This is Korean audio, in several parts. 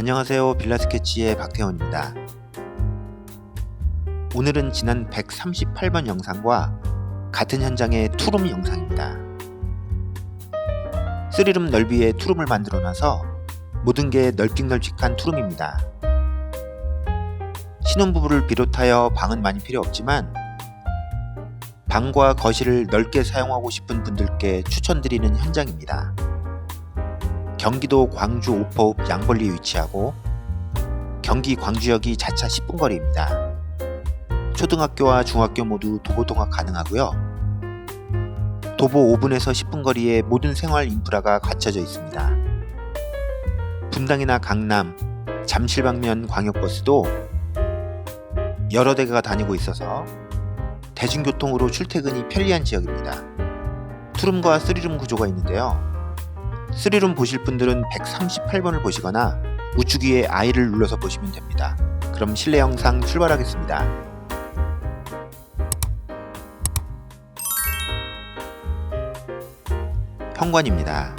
안녕하세요. 빌라 스케치의 박태원입니다. 오늘은 지난 138번 영상과 같은 현장의 투룸 영상입니다. 쓰리룸 넓이의 투룸을 만들어 놔서 모든 게 널찍널찍한 투룸입니다. 신혼부부를 비롯하여 방은 많이 필요 없지만 방과 거실을 넓게 사용하고 싶은 분들께 추천드리는 현장입니다. 경기도 광주 오포읍 양벌리에 위치하고 경기 광주역이 자차 10분 거리입니다. 초등학교와 중학교 모두 도보 통학 가능하고요. 도보 5분에서 10분 거리에 모든 생활 인프라가 갖춰져 있습니다. 분당이나 강남, 잠실 방면 광역버스도 여러 대가 다니고 있어서 대중교통으로 출퇴근이 편리한 지역입니다. 투룸과 쓰리룸 구조가 있는데요. 쓰리룸 보실 분들은 138번을 보시거나 우측 위에 I를 눌러서 보시면 됩니다. 그럼 실내 영상 출발하겠습니다. 현관입니다.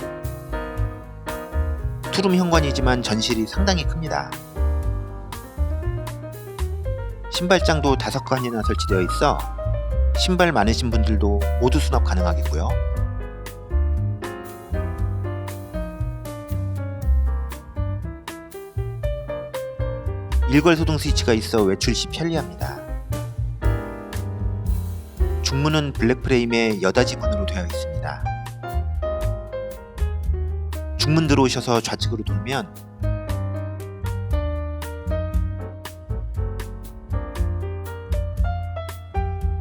투룸 현관이지만 전실이 상당히 큽니다. 신발장도 다섯 칸이나 설치되어 있어 신발 많으신 분들도 모두 수납 가능하겠고요. 일괄 소등 스위치가 있어 외출 시 편리합니다. 중문은 블랙 프레임에 여닫이 문으로 되어 있습니다. 중문 들어오셔서 좌측으로 돌면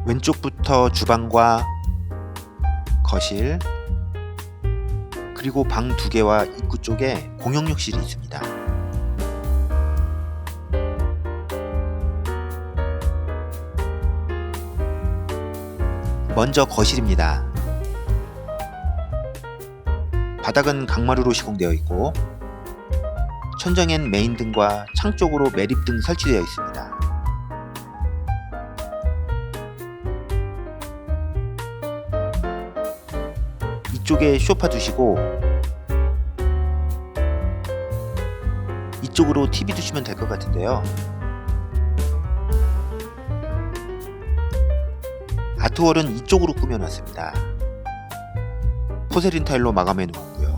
왼쪽부터 주방과 거실 그리고 방 두 개와 입구 쪽에 공용욕실이 있습니다. 먼저 거실입니다. 바닥은 강마루로 시공되어 있고 천정엔 메인 등과 창 쪽으로 매립등 설치되어 있습니다. 이쪽에 쇼파 두시고 이쪽으로 TV 두시면 될 것 같은데요. 아트월은 이쪽으로 꾸며놨습니다. 포세린 타일로 마감해 놓았고요.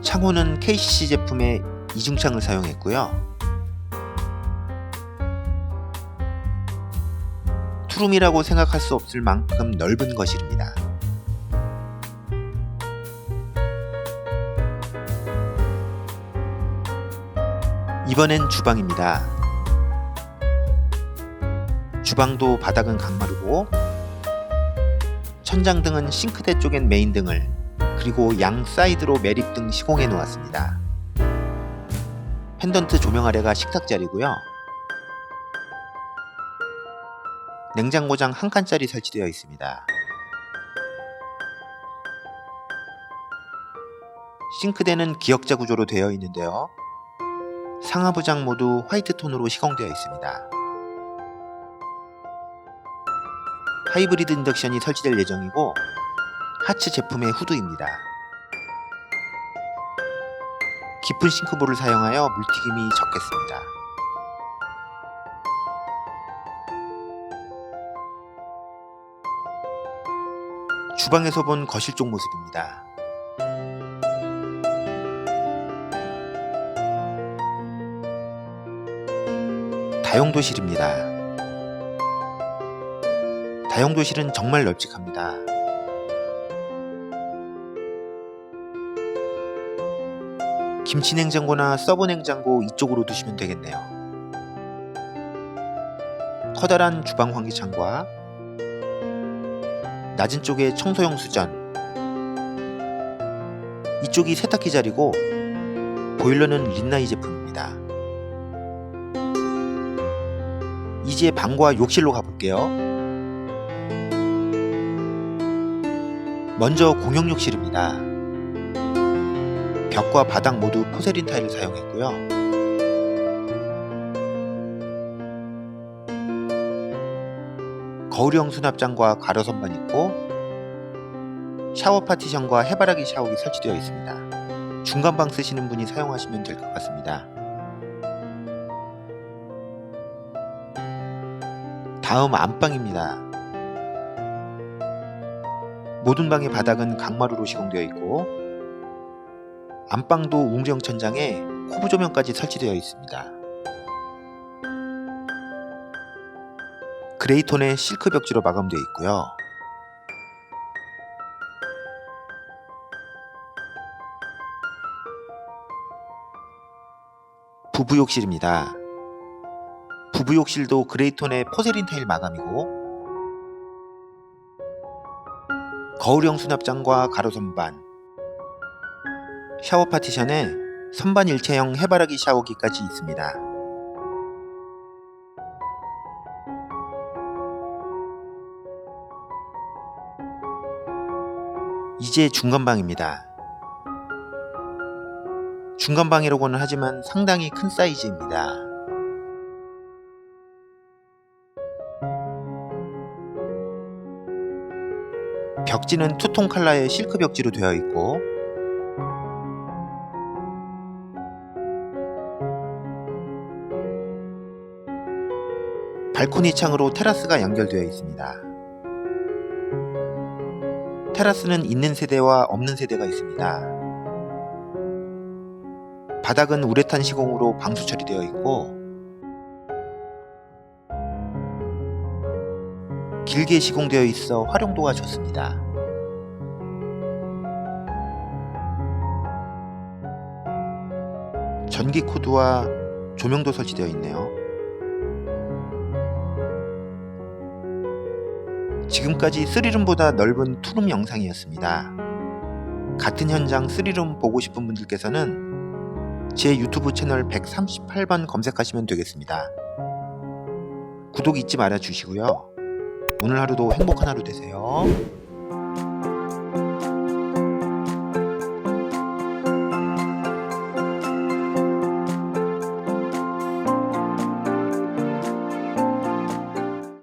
창호는 KCC 제품의 이중창을 사용했고요. 투룸이라고 생각할 수 없을 만큼 넓은 거실입니다. 이번엔 주방입니다. 주방도 바닥은 강마루고 천장 등은 싱크대 쪽엔 메인 등을 그리고 양 사이드로 매립 등 시공해 놓았습니다. 펜던트 조명 아래가 식탁 자리고요. 냉장고장 한 칸짜리 설치되어 있습니다. 싱크대는 기역자 구조로 되어 있는데요. 상하부장 모두 화이트 톤으로 시공되어 있습니다. 하이브리드 인덕션이 설치될 예정이고 하츠 제품의 후드입니다. 깊은 싱크볼을 사용하여 물튀김이 적겠습니다. 주방에서 본 거실 쪽 모습입니다. 다용도실입니다. 다용도실은 정말 널찍합니다. 김치냉장고나 서브냉장고 이쪽으로 두시면 되겠네요. 커다란 주방 환기창과 낮은 쪽에 청소용 수전 이쪽이 세탁기 자리고 보일러는 린나이 제품입니다. 이제 방과 욕실로 가볼게요. 먼저 공용 욕실입니다. 벽과 바닥 모두 포세린 타일을 사용했고요. 거울형 수납장과 가로 선반 있고 샤워 파티션과 해바라기 샤워기 설치되어 있습니다. 중간방 쓰시는 분이 사용하시면 될 것 같습니다. 다음 안방입니다. 모든 방의 바닥은 강마루로 시공되어 있고 안방도 웅정 천장에 코브 조명까지 설치되어 있습니다. 그레이톤의 실크 벽지로 마감되어 있고요. 부부욕실입니다. 부부욕실도 그레이톤의 포세린 타일 마감이고 거울형 수납장과 가로 선반 샤워 파티션에 선반 일체형 해바라기 샤워기까지 있습니다. 이제 중간방입니다. 중간방이라고는 하지만 상당히 큰 사이즈입니다. 벽지는 투톤 컬러의 실크 벽지로 되어 있고 발코니 창으로 테라스가 연결되어 있습니다. 테라스는 있는 세대와 없는 세대가 있습니다. 바닥은 우레탄 시공으로 방수 처리되어 있고 길게 시공되어 있어 활용도가 좋습니다. 전기 코드와 조명도 설치되어 있네요. 지금까지 3룸보다 넓은 투룸 영상이었습니다. 같은 현장 3룸 보고 싶은 분들께서는 제 유튜브 채널 138번 검색하시면 되겠습니다. 구독 잊지 말아 주시고요. 오늘 하루도 행복한 하루 되세요.